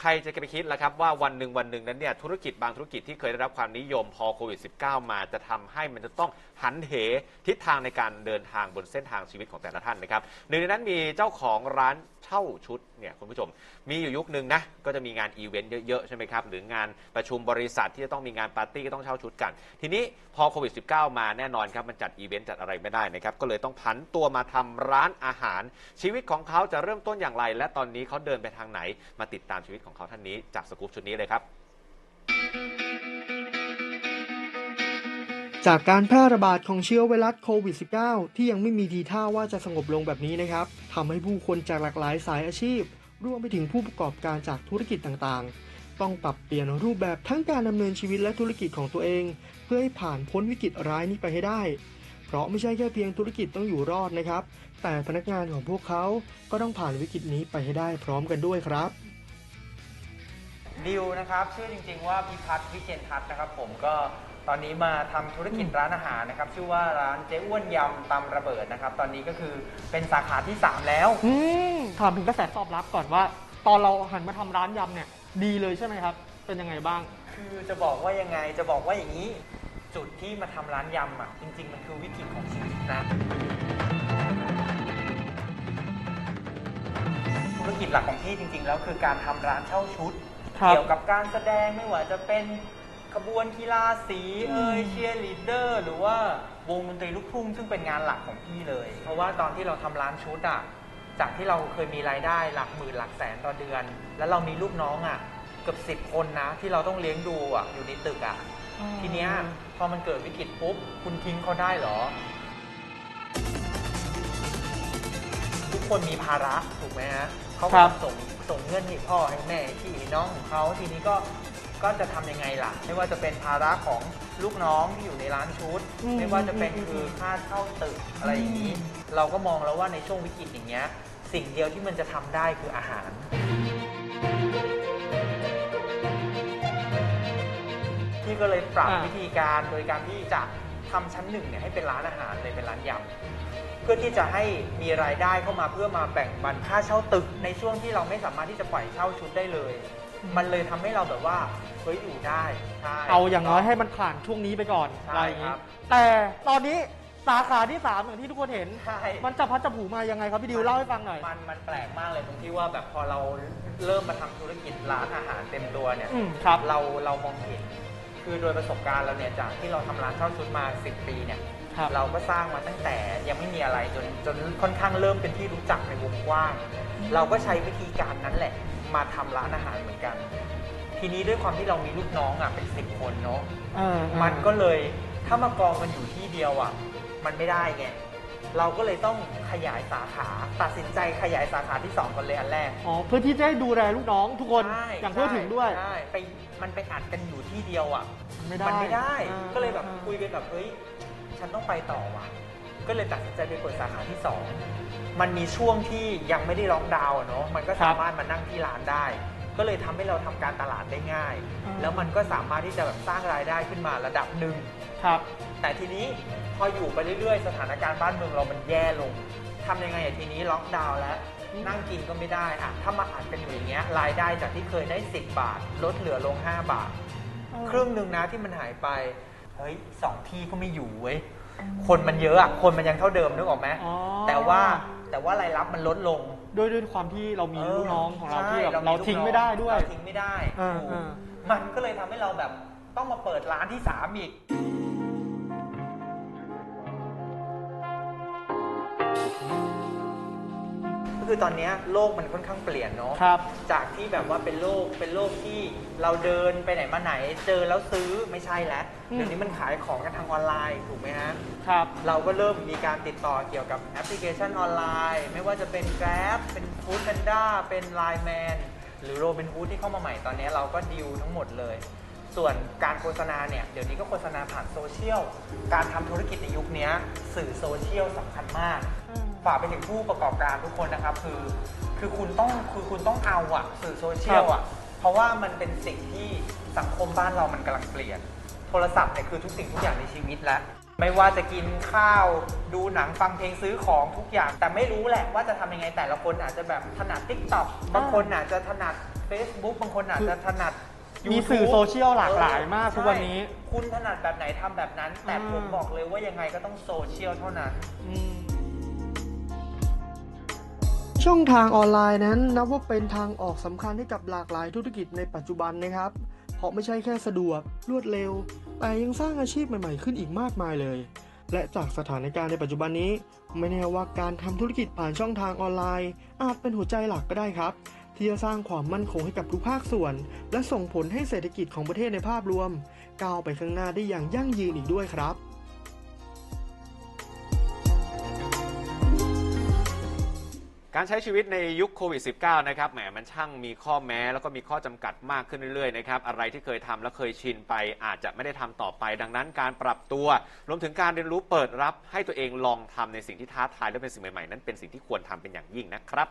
ใครจะไปคิดล่ะครับว่าวันหนึ่งวันหนึ่งนั้นเนี่ยธุรกิจบางธุรกิจที่เคยได้รับความนิยมพอโควิด -19 มาจะทำให้มันจะต้องหันเหทิศทางในการเดินทางบนเส้นทางชีวิตของแต่ละท่านนะครับหนึ่งในนั้นมีเจ้าของร้านเช่าชุดเนี่ยคุณผู้ชม มีอยู่ยุคหนึ่งนะก็จะมีงานอีเวนต์เยอะๆใช่ไหมครับหรืองานประชุมบริษัทที่จะต้องมีงานปาร์ตี้ก็ต้องเช่าชุดกัน ทีนี้พอโควิด -19 มาแน่นอนครับมันจัดอีเวนต์จัดอะไรไม่ได้นะครับก็เลยต้องผันตัวมาทำร้านอาหาร ชีวิตของเขาจะเริ่มต้นอย่างไร และตอนนี้เขาเดินไปทางไหนมาติดตามชีวิตของเขาท่านนี้จากสกู๊ปชุดนี้เลยครับ จากการแพร่ระบาดของเชื้อไวรัสโควิด -19 ที่ยังไม่มีทีท่าว่าจะสงบลงแบบนี้นะครับทำให้ผู้คนจากหลากหลายสายอาชีพ รวมไปถึงผู้ประกอบการจากธุรกิจต่างๆ ต้องปรับเปลี่ยนรูปแบบทั้งการดำเนินชีวิตและธุรกิจของตัวเอง เพื่อให้ผ่านพ้นวิกฤตร้ายนี้ไปให้ได้เพราะไม่ใช่แค่เพียงธุรกิจต้องอยู่รอดนะครับ แต่พนักงานของพวกเขาก็ต้องผ่านวิกฤตนี้ไปให้ได้พร้อมกันด้วยครับ ดิวนะครับชื่อจริง ๆ ว่าพิพัฒน์วิเชียนทัศน์นะครับ ผมก็ตอนนี้มาทำธุรกิจร้านอาหารนะครับ ชื่อว่าร้านเจ๊อ้วนยำตำระเบิดนะครับ ตอนนี้ก็คือเป็นสาขาที่ 3 แล้ว อืมถามถึงกระแสตอบรับก่อนว่า ตอนเราหันมาทำร้านยำเนี่ยดีเลยใช่ไหมครับ เป็นยังไงบ้าง คือจะบอกว่ายังไงจะบอกว่าอย่างนี้ จุดที่มาทำร้านยำอะจริง ๆ มันคือวิกฤตของชีวิตนะ ธุรกิจหลักของพี่จริง ๆ แล้วคือการทำร้านเช่าชุด ครับ เกี่ยวกับการแสดงไม่ว่าจะเป็นขบวนกีฬาสีเอ่ยเชียร์ลีดเดอร์ หรือว่าวงดนตรีลูกทุ่งซึ่งเป็นงานหลักของพี่เลย เพราะว่าตอนที่เราทำร้านชุดอะจากที่เราเคยมีรายได้หลักหมื่นหลักแสนต่อเดือน แล้วเรามีลูกน้องอะเกือบสิบคนนะ ที่เราต้องเลี้ยงดูอะอยู่ในตึกอะทีเนี้ยพอมันเกิดวิกฤตปุ๊บคุณทิ้งเขาได้เหรอ ทุกคนมีภาระถูกไหมฮะเขาครัก็บส่ง ส่งเงินให้พ่อให้แม่ที่ให้น้องของเขาทีนี้ก็ก็จะทำยังไงล่ะ ไม่ว่าจะเป็นภาระของลูกน้องที่อยู่ในร้านชุดอืมไม่ว่าจะเป็นอืมคือค่าเช่าตึกอะไรอย่างนี้ เราก็มองแล้วว่าในช่วงวิกฤตอย่างเงี้ย สิ่งเดียวที่มันจะทำได้คืออาหารพี่ก็เลยปรับอ่าวิธีการโดยการที่จะทำชั้นหนึ่งเนี่ยให้เป็นร้านอาหารเลยเป็นร้านยำเพื่อที่จะให้มีรายได้เข้ามาเพื่อมาแบ่งบันค่าเช่าตึก ในช่วงที่เราไม่สามารถที่จะปล่อยเช่าชุดได้เลย มันเลยทำให้เราแบบว่าเฮ้ยอยู่ได้ใช่ เอาอย่างน้อยให้มันผ่านช่วงนี้ไปก่อนใช่อะไรอย่างนี้ ครับ แต่ตอนนี้สาขาที่ 3 อย่างที่ทุกคนเห็น ใช่ มันจะพัดจะผูมายังไงครับพี่ดิวเล่าให้ฟังหน่อย มันมันแปลกมากเลยตรงที่ว่าแบบพอเราเริ่มมาทำธุรกิจร้านอาหารเต็มตัวเนี่ยอืมครับ เราเรามองเห็น คือโดยประสบการณ์เราเนี่ยจากที่เราทำร้านเช่าชุดมา 10 ปีเนี่ย ครับเราก็สร้างมาตั้งแต่ยังไม่มีอะไรจนจนค่อนข้างเริ่มเป็นที่รู้จักในวงกว้าง เราก็ใช้วิธีการนั้นแหละ มาทำร้านอาหารเหมือนกัน ทีนี้ด้วยความที่เรามีลูกน้องอะเป็นสิบคนเนาะ เออเออ มันก็เลยถ้ามากองกันอยู่ที่เดียวอะ มันไม่ได้ไง เราก็เลยต้องขยายสาขา ตัดสินใจขยายสาขาที่สองกันเลยอันแรกอ๋อเพื่อที่จะให้ดูแลลูกน้องทุกคนใช่อย่างทั่วถึงด้วย ใช่ไปมันไปอัดกันอยู่ที่เดียวอะไม่ได้มันไม่ได้ อ่าก็เลยแบบอ่า คุยกันแบบเฮ้ย ฉันต้องไปต่อว่ะ ก็เลยตัดสินใจไปเปิดสาขาที่สองมันมีช่วงที่ยังไม่ได้ล็อกดาวน์อะเนาะมันก็สามารถมานั่งที่ร้านได้ ก็เลยทำให้เราทำการตลาดได้ง่ายแล้วมันก็สามารถที่จะแบบสร้างรายได้ขึ้นมาระดับหนึ่ง ครับ แต่ทีนี้พออยู่ไปเรื่อยๆ สถานการณ์บ้านเมืองเรามันแย่ลงทำยังไงอะทีนี้ล็อกดาวน์แล้วอืมนั่งกินก็ไม่ได้อะถ้ามาอัดกันอยู่อย่างเงี้ยรายได้จากที่เคยได้ 10 บาท ลดเหลือลง 5 บาท ครึ่งหนึ่งนะที่มันหายไป เฮ้ยสองที่ก็ไม่อยู่เว้ยคนมันเยอะอะคนมันยังเท่าเดิมนึกออกไหมอ๋อ แต่ว่าแต่ว่ารายรับมันลดลงด้วยด้วยความที่เรามีลูกน้องของเราใช่ที่แบบมีเราลูกทิ้งน้อไม่ได้ด้วย เราทิ้งไม่ได้เออถูกเออมันก็เลยทำให้เราแบบต้องมาเปิดร้านที่สามอีก คือตอนเนี้ยโลกมันค่อนข้างเปลี่ยนเนาะครับ จากที่แบบว่าเป็นโลกเป็นโลกที่เราเดินไปไหนมาไหน เจอแล้วซื้อไม่ใช่แล้วอืม เดี๋ยวนี้มันขายของกันทางออนไลน์ถูกไหมฮะ ครับ เราก็เริ่มมีการติดต่อเกี่ยวกับแอปพลิเคชันออนไลน์ ไม่ว่าจะเป็น Grab เป็น Food Panda เป็น Line Man หรือ Robin Hood ที่เข้ามาใหม่ตอนนี้เราก็ดิวทั้งหมดเลย ส่วนการโฆษณาเนี่ย เดี๋ยวนี้ก็โฆษณาผ่านโซเชียล การทำธุรกิจในยุคนี้สื่อโซเชียลสำคัญมาก ฝากไปถึงผู้ประกอบการทุกคนนะครับ คือคือคุณต้องคือคุณต้องเอาอะสื่อโซเชียลอะเพราะว่ามันเป็นสิ่งที่สังคมบ้านเรามันกำลังเปลี่ยน โทรศัพท์เนี่ยคือทุกสิ่งทุกอย่างในชีวิตแล้ว ไม่ว่าจะกินข้าวดูหนังฟังเพลงซื้อของทุกอย่าง แต่ไม่รู้แหละว่าจะทำยังไงแต่ละคนอาจจะแบบถนัด t ิ k t o k บางคนอาจจะถนัด Facebook บางคนอาจจะถนัด มี YouTube สื่อโซเชียลหลากหลายมากเออทุกวันนี้ใช่คุณถนัดแบบไหนทำแบบนั้น แต่อืม ผมบอกเลยว่ายังไงก็ต้องโซเชียลเท่านั้น ช่องทางออนไลน์นั้นนับว่าเป็นทางออกสำคัญให้กับหลากหลายธุรกิจในปัจจุบันนะครับ เพราะไม่ใช่แค่สะดวกรวดเร็ว แต่ยังสร้างอาชีพใหม่ๆขึ้นอีกมากมายเลย และจากสถานการณ์ในปัจจุบันนี้ ไม่แน่ว่าการทำธุรกิจผ่านช่องทางออนไลน์ อาจเป็นหัวใจหลักก็ได้ครับ ที่จะสร้างความมั่นคงให้กับทุกภาคส่วน และส่งผลให้เศรษฐกิจของประเทศในภาพรวม ก้าวไปข้างหน้าได้อย่างยั่งยืนอีกด้วยครับ การใช้ชีวิตในยุคโควิด -19 นะครับแหมมันช่างมีข้อแม้แล้วก็มีข้อจำกัดมากขึ้นเรื่อยๆนะครับอะไรที่เคยทำและเคยชินไป อาจจะไม่ได้ทำต่อไป ดังนั้นการปรับตัว รวมถึงการเรียนรู้เปิดรับให้ตัวเองลองทำในสิ่งที่ท้าทายและเป็นสิ่งใหม่ๆ นั้นเป็นสิ่งที่ควรทำเป็นอย่างยิ่งนะครับ